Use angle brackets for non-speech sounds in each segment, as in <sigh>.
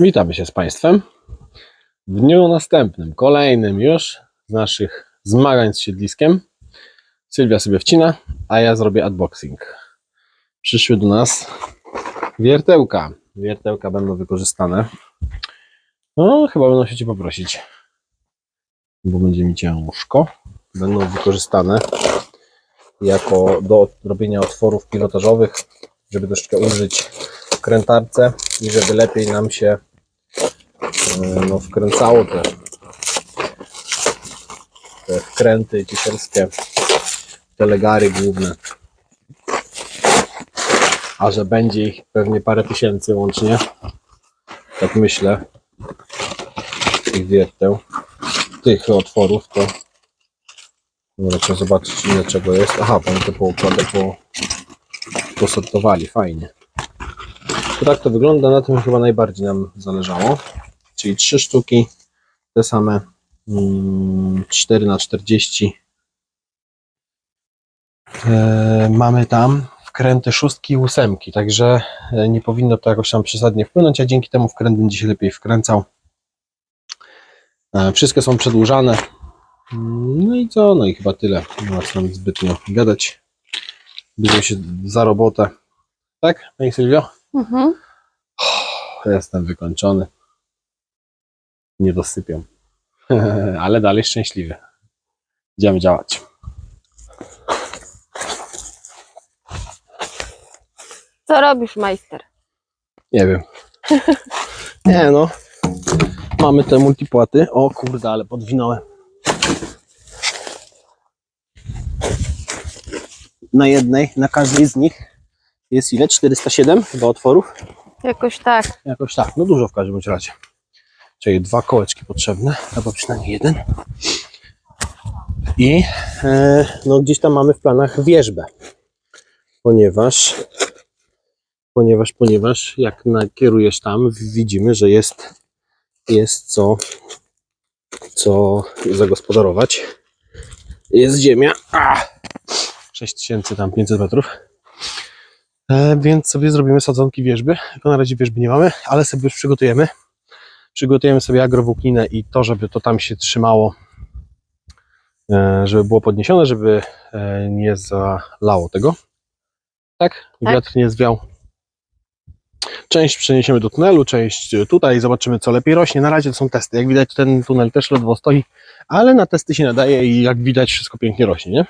Witamy się z Państwem w dniu następnym, kolejnym już z naszych zmagań z siedliskiem. Sylwia sobie wcina, a ja zrobię unboxing. Przyszły do nas wiertełka. Wiertełka będą wykorzystane. No, chyba będą się Cię poprosić, bo będzie mi ciężko. Będą wykorzystane jako do robienia otworów pilotażowych, żeby troszeczkę użyć krętarce i żeby lepiej nam się no, wkręcało te, te wkręty legary główne. A że będzie ich pewnie parę tysięcy łącznie, tak myślę, tych wierteł, tych otworów, to trzeba zobaczyć ile czego jest. Aha, tam to poukładę, po, posortowali, fajnie. To tak to wygląda, na tym chyba najbardziej nam zależało. Czyli trzy sztuki, te same mm, 4 na 40 e, Mamy tam wkręty szóstki i ósemki, także e, nie powinno to jakoś tam przesadnie wpłynąć, a dzięki temu wkręt będzie się lepiej wkręcał. E, Wszystkie są przedłużane. Mm, No i co? No i chyba tyle. Nie ma co nam zbytnio gadać. Bierze się za robotę. Tak, Pani Sylwio? Mhm. Jestem wykończony. Nie dosypiam. <laughs> Ale dalej szczęśliwy. Idziemy działać. Co robisz, majster? Nie wiem. <laughs> Nie no. Mamy te multipłaty. O kurde, ale podwinąłem. Na jednej, na każdej z nich jest ile? 407 chyba otworów? Jakoś tak. Jakoś tak, no dużo w każdym razie. Czyli dwa kołeczki potrzebne, albo przynajmniej jeden. I e, no gdzieś tam mamy w planach wierzbę. Ponieważ, ponieważ, ponieważ jak nakierujesz tam, widzimy, że jest, jest co, co zagospodarować. Jest ziemia. A! 6000 tam 500 metrów. E, więc sobie zrobimy sadzonki wierzby. Tylko na razie wierzby nie mamy, ale sobie już przygotujemy. Przygotujemy sobie agrowłókninę i to, żeby to tam się trzymało, e, żeby było podniesione, żeby e, nie zalało tego. Tak? Tak. Wiatr nie zwiał. Część przeniesiemy do tunelu, część tutaj, zobaczymy co lepiej rośnie. Na razie to są testy. Jak widać ten tunel też ledwo stoi, ale na testy się nadaje i jak widać wszystko pięknie rośnie, nie?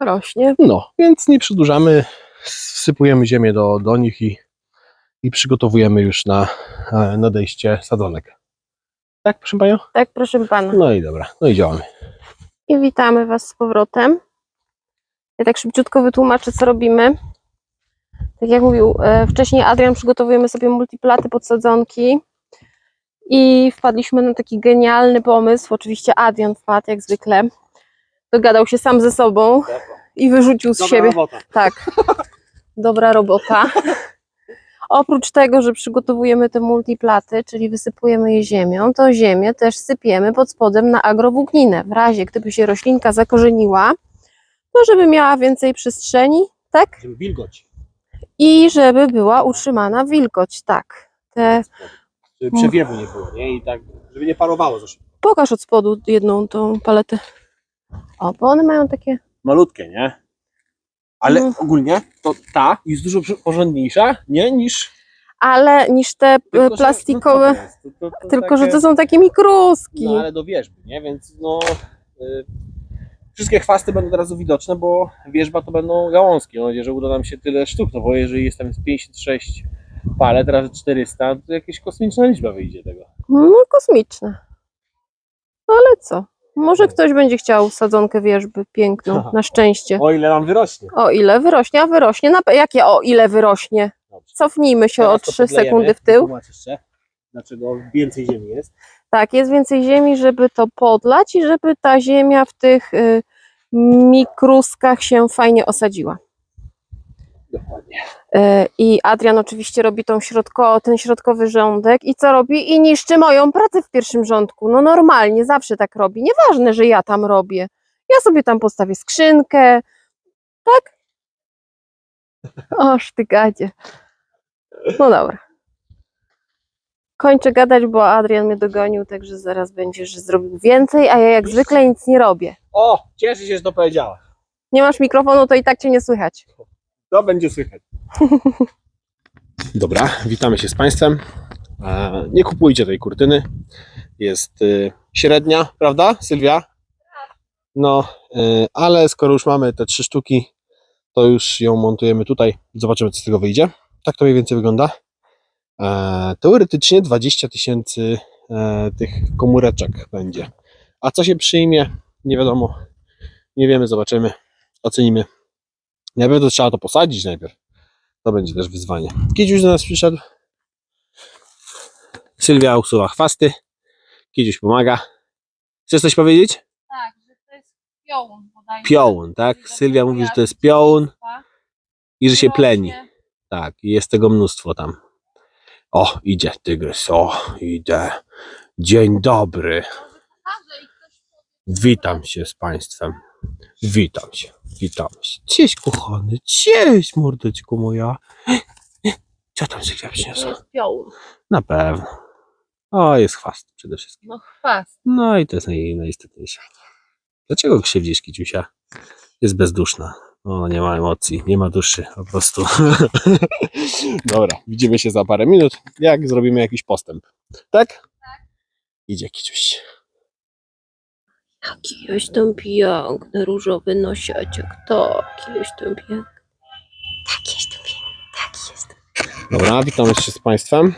Rośnie. No, więc nie przedłużamy, wsypujemy ziemię do, do nich i, i przygotowujemy już na e, nadejście sadzonek. Tak, proszę Panią? Tak, proszę pana. No i dobra, no i działamy. I witamy Was z powrotem. Ja tak szybciutko wytłumaczę, co robimy. Tak jak mówił e, wcześniej Adrian, przygotowujemy sobie multiplaty podsadzonki i wpadliśmy na taki genialny pomysł. Oczywiście Adrian wpadł, jak zwykle. Dogadał się sam ze sobą i wyrzucił z siebie. robota. Tak. <laughs> Dobra robota. Oprócz tego, że przygotowujemy te multiplaty, czyli wysypujemy je ziemią, to ziemię też sypiemy pod spodem na agrowłókninę. W razie gdyby się roślinka zakorzeniła, to żeby miała więcej przestrzeni, tak? Żeby wilgoć, I żeby była utrzymana wilgoć, tak. Te, żeby przewiewu nie było, nie? I tak, żeby nie parowało szybko. pokaż od spodu jedną tą paletę. O, bo one mają takie. Malutkie, nie? Ale No. ogólnie to ta jest dużo przy- porządniejsza, nie? Niż... Ale niż te e, tylko, że- plastikowe. No, co to jest? to, to, to Tylko, że takie- to są takie mikruski. No ale do wierzby, nie? Więc no. Y, wszystkie chwasty będą teraz widoczne, bo wierzba to będą gałązki. Mam nadzieję, że uda nam się tyle sztuk, no bo jeżeli jest tam 56 palet razy 400, to jakaś kosmiczna liczba wyjdzie tego. No, kosmiczne. No ale co? Może ktoś będzie chciał sadzonkę wierzby piękną, <laughs> na szczęście. O ile nam wyrośnie. O ile wyrośnie, a wyrośnie. Na, jakie o ile wyrośnie? Dobrze. Cofnijmy się o Teraz to 3 podlejemy. sekundy w tył. Jeszcze, dlaczego więcej ziemi jest. Tak, jest więcej ziemi, żeby to podlać i żeby ta ziemia w tych y, mikruskach się fajnie osadziła. Dokładnie. Y, I Adrian oczywiście robi tą środko, ten środkowy rządek i co robi? I niszczy moją pracę w pierwszym rządku. No normalnie, zawsze tak robi. Nieważne, że ja tam robię. Ja sobie tam postawię skrzynkę. Tak? Oż ty gadzie. No dobra. Kończę gadać, bo Adrian mnie dogonił, także zaraz będzie, że zrobił więcej, a ja jak zwykle nic nie robię. O, cieszę się, że to powiedziała. Nie masz mikrofonu, to i tak cię nie słychać. To będzie słychać. <laughs> Dobra, witamy się z Państwem. Nie kupujcie tej kurtyny. Jest y, średnia, prawda, Sylwia? No, y, ale skoro już mamy te trzy sztuki, to już ją montujemy tutaj. Zobaczymy, co z tego wyjdzie. Tak to mniej więcej wygląda. E, Teoretycznie 20 tysięcy e, tych komóreczek będzie. A co się przyjmie, nie wiadomo. Nie wiemy, zobaczymy, ocenimy. Najpierw to trzeba to posadzić najpierw. To będzie też wyzwanie. Kiedziuś do nas przyszedł. Sylwia usuwa chwasty. Kiedziuś pomaga. Chcesz coś powiedzieć? Tak, że to jest piołun. Piołun, tak? Sylwia mówi, że to jest piołun i że się pleni. Tak, i jest tego mnóstwo tam. O, idzie tygrys, o, idę. Dzień dobry. Witam się z Państwem. Witam się, witam się. Cześć, kochany, cześć, mordeczko moja. Co tam Sylwia przyniosła? piołun. Na pewno. O, jest chwast przede wszystkim. No chwast. No i to jest naj, najistotniejsze. Dlaczego krzywdzisz, Kiciusia? Jest bezduszna. O, nie ma emocji, nie ma duszy, po prostu. <laughs> Dobra, widzimy się za parę minut, jak zrobimy jakiś postęp. Tak? Tak. Idzie Kiciuś. Jaki jestem piękny, różowy nosiaczek. Taki jestem piękny. Tak jestem piękny, tak jestem. Dobra, witam jeszcze z Państwem.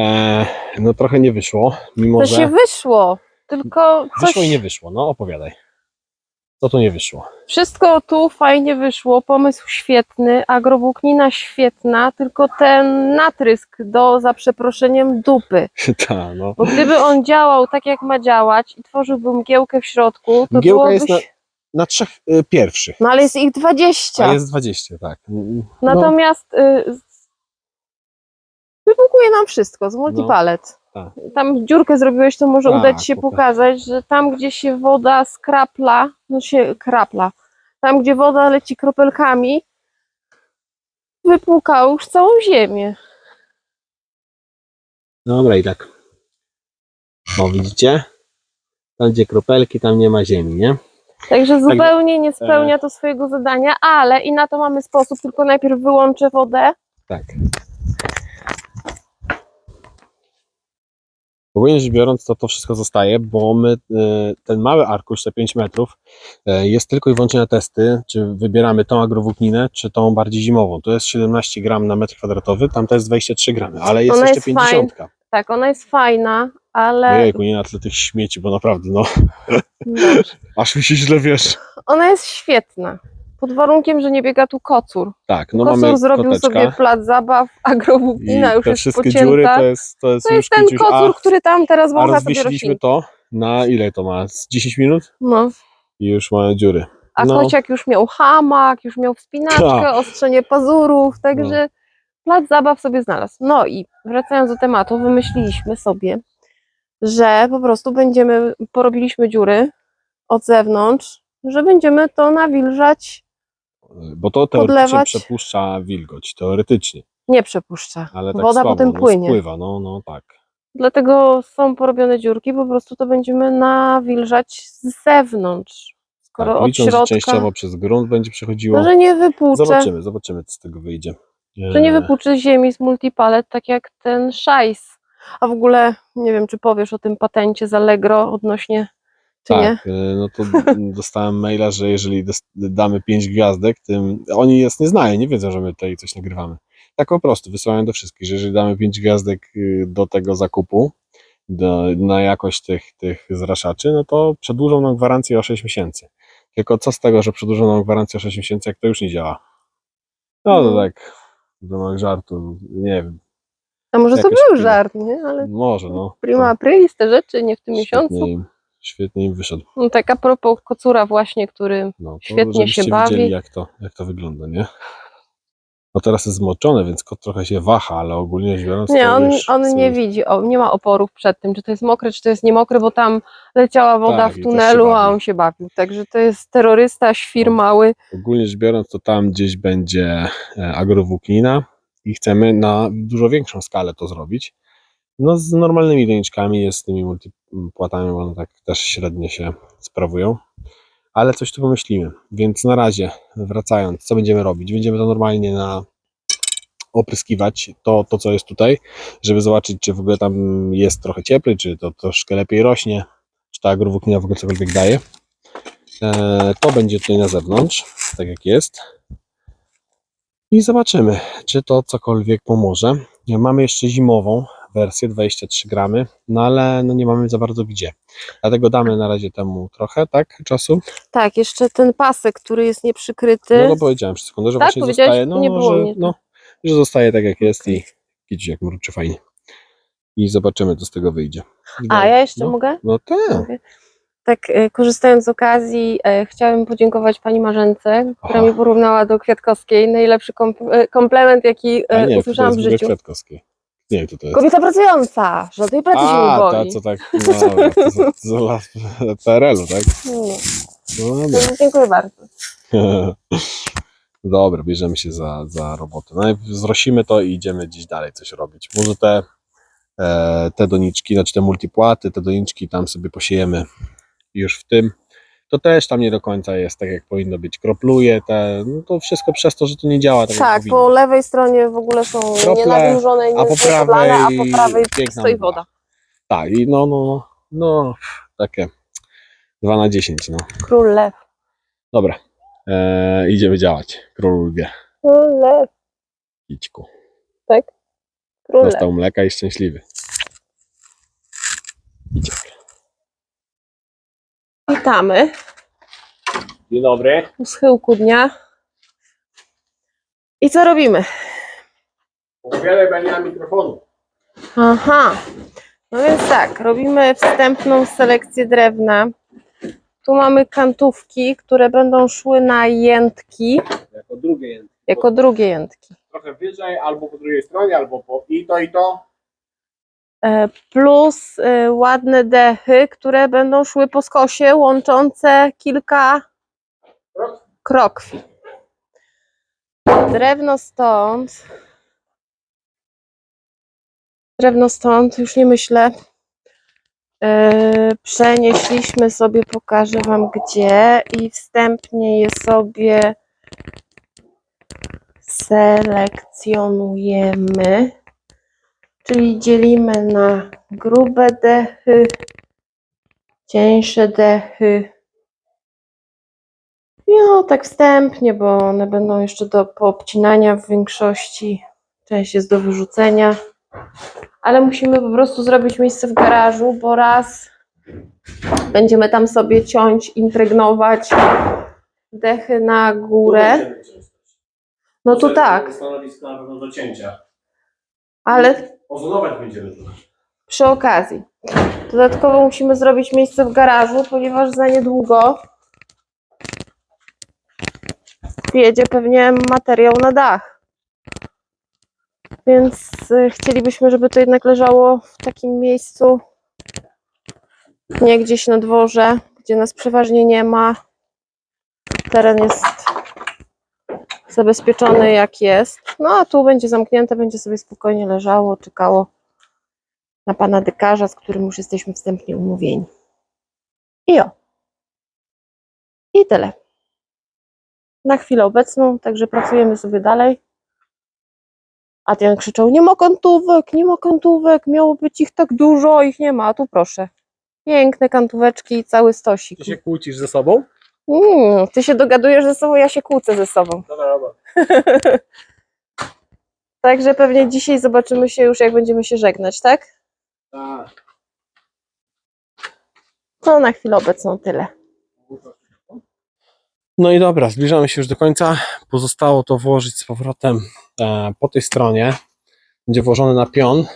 E, no trochę nie wyszło, mimo To że się wyszło, tylko coś... wyszło i nie wyszło. No opowiadaj. Co tu nie wyszło? Wszystko tu fajnie wyszło, pomysł świetny, agrowłóknina świetna, tylko ten natrysk do, za przeproszeniem, dupy. <laughs> Ta, no. Bo gdyby on działał tak, jak ma działać i tworzyłby mgiełkę w środku, to Mgiełka byłoby... jest na- Na trzech y, pierwszych. No ale jest ich 20. A jest 20, tak. No, Natomiast y, nam wszystko z multipalet. Tak. Tam dziurkę zrobiłeś, to może udać się pokazać, że tam, gdzie się woda skrapla, no się krapla, tam, gdzie woda leci kropelkami, wypłukało już całą ziemię. Dobra i tak. O, widzicie? Tam gdzie kropelki, tam nie ma ziemi, nie? Także zupełnie nie e, spełnia to swojego zadania, ale i na to mamy sposób, tylko najpierw wyłączę wodę. Tak. Ogólnie rzecz biorąc, to to wszystko zostaje, bo my, e, ten mały arkusz, te 5 metrów, e, jest tylko i wyłącznie na testy, czy wybieramy tą agrowłókninę, czy tą bardziej zimową. To jest 17 gram na metr kwadratowy, tam to jest 23 gramy, ale jest Ona jeszcze jest 50. Tak, ona jest fajna, ale Ojejku, nie na tle tych śmieci, bo naprawdę, no, Dobrze. <laughs> aż mi się źle wiesz. ona jest świetna. Pod warunkiem, że nie biega tu kocur. Tak, no Kocur mamy zrobił koteczka. sobie plac zabaw, <laughs> agrowłóknina już te jest wszystkie pocięta. dziury to jest, to jest to jest ten kiciuś, kocur, a, który tam teraz a wącha sobie rośliny. to na ile to ma? Z 10 minut? No. I już mamy dziury. A No. kociak już miał hamak, już miał wspinaczkę, Tak. ostrzenie pazurów, także plac zabaw sobie znalazł. No i wracając do tematu, wymyśliliśmy sobie, że po prostu będziemy, porobiliśmy dziury od zewnątrz, że będziemy to nawilżać, Bo to teoretycznie Podlewać? przepuszcza wilgoć, teoretycznie, nie przepuszcza. ale tak Woda słabo, potem no, płynie. spływa, no, no tak. Dlatego są porobione dziurki, po prostu to będziemy nawilżać z zewnątrz. Skoro tak od licząc, że środka, częściowo przez grunt będzie przechodziło. no, że nie wypłucze, Zobaczymy, zobaczymy co z tego wyjdzie. że nie E, wypłuczy ziemi z multipalet, tak jak ten szajs. A w ogóle nie wiem, czy powiesz o tym patencie z Allegro odnośnie, czy nie? Tak, e, no to <laughs> dostałem maila, że jeżeli damy 5 gwiazdek, tym oni jest nie znają, nie wiedzą, że my tutaj coś nagrywamy. Tak po prostu wysyłają do wszystkich, że jeżeli damy 5 gwiazdek y, do tego zakupu, do, na jakość tych, tych zraszaczy, no to przedłużą nam gwarancję o 6 miesięcy. Tylko co z tego, że przedłużą nam gwarancję o 6 miesięcy, jak to już nie działa? No to Mm. tak, w ramach żartu, nie wiem, A może to był żart, nie? Ale może no. prima aprilis te rzeczy, nie w tym miesiącu. Świetnie im, świetnie im wyszedł. No, tak a propos kocura właśnie, który No, Świetnie się bawi. widzieli, jak to, jak to wygląda, nie? No teraz jest zmoczone, więc kot trochę się waha, ale ogólnie rzecz biorąc, Nie, on, on nie widzi, o, nie ma oporów przed tym, czy to jest mokre, czy to jest niemokre, bo tam leciała woda Tak, w tunelu, a on się bawił. Także to jest terrorysta, świr mały. Ogólnie rzecz biorąc, to tam gdzieś będzie e, agrowłóknina i chcemy na dużo większą skalę to zrobić. No z normalnymi doniczkami jest z tymi multipłatami, one tak też średnio się sprawują. Ale coś tu pomyślimy. Więc na razie, wracając, co będziemy robić? Będziemy to normalnie na opryskiwać to, to co jest tutaj, żeby zobaczyć, czy w ogóle tam jest trochę cieplej, czy to troszkę lepiej rośnie, czy ta agrowłóknina w ogóle cokolwiek daje. E, to będzie tutaj na zewnątrz, tak jak jest. I zobaczymy, czy to cokolwiek pomoże. Mamy jeszcze zimową wersję 23 gramy, no ale no nie mamy za bardzo gdzie. Dlatego damy na razie temu trochę, tak, czasu. Tak, jeszcze ten pasek, który jest nieprzykryty. No to powiedziałem przed sekundę, że Tak, właśnie zostaje, no, Nie było że, mnie tu. no, że zostaje tak jak jest i widzi jak mruczy fajnie. I zobaczymy, co z tego wyjdzie. A, ja jeszcze no, mogę? No tak. Tak, e, korzystając z okazji, e, chciałabym podziękować pani Marzence, która Aha. mnie porównała do Kwiatkowskiej. Najlepszy komp- e, komplement, jaki e, nie, usłyszałam w życiu. Kwiatkowskie. Nie wiem, kto to jest. Kobieta pracująca, żadnej pracy się nie A, ta boi. co tak, no, dobra, to, lat PRL-u, tak? Nie, No dobra. to Dziękuję bardzo. Dobra, bierzemy się za, za robotę. Najpierw zrosimy to i idziemy gdzieś dalej coś robić. Może te, e, te doniczki, znaczy te multipłaty, te doniczki tam sobie posiejemy już w tym. To też tam nie do końca jest tak, jak powinno być. Kropluje te, no to wszystko przez to, że to nie działa tak, jak Tak, powinno. po lewej stronie w ogóle są Krople, nienawilżone i a po niezniesłablane, a prawej po prawej piękna stoi mgła. woda. Tak, i no, no, no, no, takie 2 na 10, no. Król lew. Dobra, e, idziemy działać. Król lwie, Król lew, idźku. tak? Król lew. Dostał mleka i szczęśliwy. Witamy Dzień dobry. u schyłku dnia. I co robimy? Opowiadaj pani na mikrofonu. Aha, no więc tak, robimy wstępną selekcję drewna. Tu mamy kantówki, które będą szły na jętki, Jako drugie język. jako drugie jętki. Trochę wyżej, albo po drugiej stronie, albo po i to, i to. E, Plus e, ładne dechy, które będą szły po skosie, łączące kilka krokwi. Drewno stąd. Drewno stąd, już nie myślę. Yy, przenieśliśmy sobie, pokażę Wam gdzie i wstępnie je sobie selekcjonujemy. Czyli dzielimy na grube dechy, cieńsze dechy. No, tak wstępnie, bo one będą jeszcze do poobcinania w większości. Część jest do wyrzucenia. Ale musimy po prostu zrobić miejsce w garażu, bo raz będziemy tam sobie ciąć, impregnować dechy na górę. No to tak, Stanowisko na pewno do cięcia. ale Ozonować będziemy tu. przy okazji. Dodatkowo musimy zrobić miejsce w garażu, ponieważ za niedługo wjedzie pewnie materiał na dach. Więc y, chcielibyśmy, żeby to jednak leżało w takim miejscu, nie gdzieś na dworze, gdzie nas przeważnie nie ma. Teren jest zabezpieczony jak jest. No a tu będzie zamknięte, będzie sobie spokojnie leżało, czekało na pana dekarza, z którym już jesteśmy wstępnie umówieni. I o. I tyle. Na chwilę obecną, także pracujemy sobie dalej. Adrian krzyczał, nie ma kantówek, nie ma kantówek, miało być ich tak dużo, ich nie ma, tu proszę. Piękne kantóweczki i cały stosik. Ty się kłócisz ze sobą? Mm, ty się dogadujesz ze sobą, ja się kłócę ze sobą. Dobra, dobra. <laughs> Także pewnie dzisiaj zobaczymy się już, jak będziemy się żegnać, tak? Tak. No, na chwilę obecną tyle. No i dobra, zbliżamy się już do końca. Pozostało to włożyć z powrotem e, po tej stronie. Będzie włożone na pion.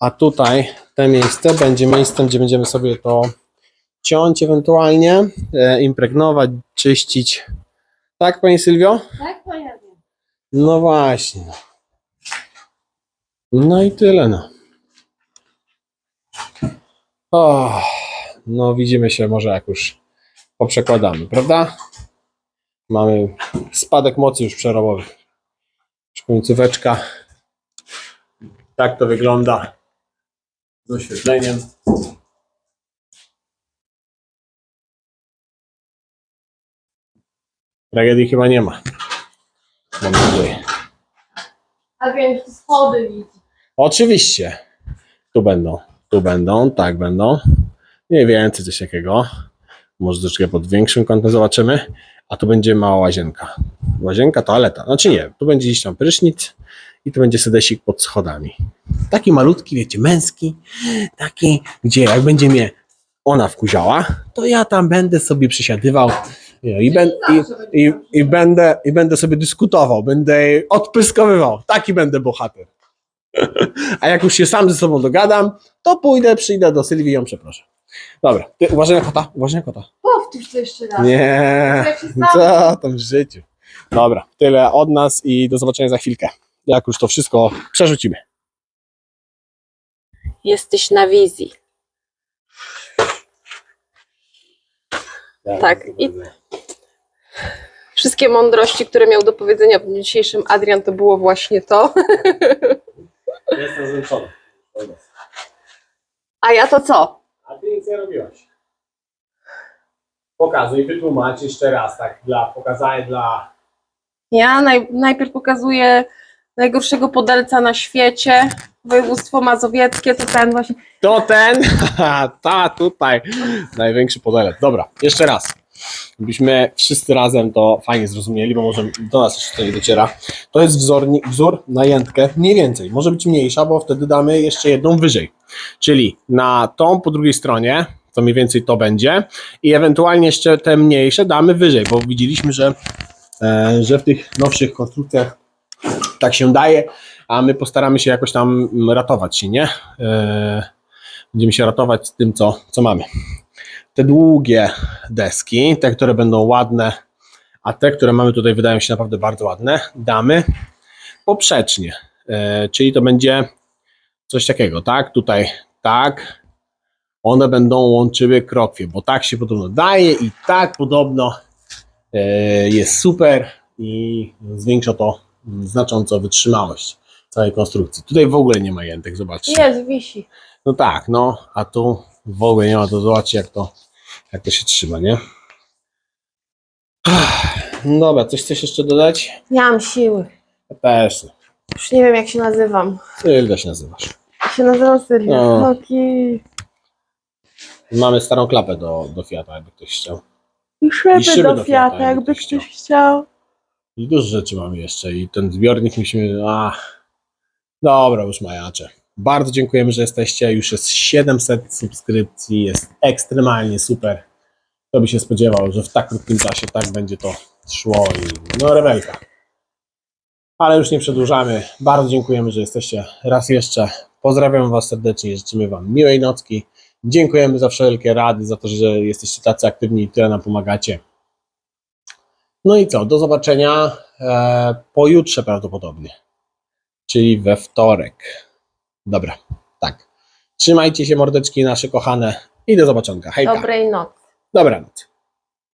A tutaj te miejsce będzie miejscem, gdzie będziemy sobie to ciąć ewentualnie, e, impregnować, czyścić. Tak, Pani Sylwio? Tak, panie No właśnie. No i tyle, no. O, no widzimy się może jak już poprzekładamy, prawda? Mamy spadek mocy już przerobowy. Końcóweczka. Tak to wygląda z oświetleniem. Tragedii chyba nie ma. Mam nadzieję. Już te schody widzi. Oczywiście. Tu będą, tu będą, tak będą. Mniej więcej coś takiego. Może troszeczkę pod większym kątem zobaczymy. A tu będzie mała łazienka. Łazienka, toaleta. Znaczy nie, tu będzie gdzieś tam prysznic i tu będzie sedesik pod schodami. Taki malutki, wiecie, męski. Taki, gdzie jak będzie mnie ona wkuziała, to ja tam będę sobie przysiadywał nie, i, ben, i, i, i, będę, i będę sobie dyskutował, będę jej odpyskowywał. Taki będę bohater. <laughs> A jak już się sam ze sobą dogadam, to pójdę, przyjdę do Sylwii i ją przeproszę. Dobra, ty uważaj na kota, uważaj na kota. Powtórz to jeszcze raz. Nie, Jak się stało? co tam w życiu. Dobra, tyle od nas i do zobaczenia za chwilkę. Jak już to wszystko przerzucimy. Jesteś na wizji. Tak, i- Wszystkie mądrości, które miał do powiedzenia w dniu dzisiejszym Adrian, to było właśnie to. Jestem zmęczony. A ja to co? A ty nic nie robiłaś. Pokazuj, wytłumacz jeszcze raz, tak, dla pokazania dla... Ja naj, najpierw pokazuję najgorszego podelca na świecie. Województwo mazowieckie to ten właśnie. To ten, <laughs> ta tutaj, największy podelet. Dobra, jeszcze raz. Byśmy wszyscy razem to fajnie zrozumieli, bo może do nas jeszcze to nie dociera. To jest wzornik, wzór na jętkę, mniej więcej. Może być mniejsza, bo wtedy damy jeszcze jedną wyżej. Czyli na tą po drugiej stronie, to mniej więcej to będzie, i ewentualnie jeszcze te mniejsze damy wyżej, bo widzieliśmy, że, e, że w tych nowszych konstrukcjach tak się daje, a my postaramy się jakoś tam ratować się, nie? E, będziemy się ratować z tym, co, co mamy. Te długie deski, te, które będą ładne, a te, które mamy tutaj, wydają się naprawdę bardzo ładne, damy poprzecznie. E, czyli to będzie coś takiego, tak? Tutaj tak. One będą łączyły krokwie, bo tak się podobno daje i tak podobno e, jest super i zwiększa to znacząco wytrzymałość całej konstrukcji. Tutaj w ogóle nie ma jętek, zobaczcie. Jest, wisi. No tak, no, a tu w ogóle nie ma, to zobaczcie jak to, jak to się trzyma, nie? No Dobra, coś chcesz jeszcze dodać? Nie mam siły. Ja też. Już nie wiem jak się nazywam. Sylwia się nazywasz. Jak się nazywam Sylwia. No. Mamy starą klapę do, do Fiata, jakby ktoś chciał. I szyby, I szyby do do Fiata, jakby ktoś chciał. I dużo rzeczy mamy jeszcze i ten zbiornik musimy... Ach. Dobra, już majacze. Bardzo dziękujemy, że jesteście. Już jest 700 subskrypcji, jest ekstremalnie super. Kto by się spodziewał, że w tak krótkim czasie tak będzie to szło i no rewelka. Ale już nie przedłużamy. Bardzo dziękujemy, że jesteście raz jeszcze. Pozdrawiam Was serdecznie, życzymy Wam miłej nocki. Dziękujemy za wszelkie rady, za to, że jesteście tacy aktywni i tyle nam pomagacie. No i co, do zobaczenia e, pojutrze prawdopodobnie, czyli we wtorek. Dobra, tak. Trzymajcie się mordeczki nasze kochane i do zobaczonka. Hejka. Dobrej nocy. Dobranoc.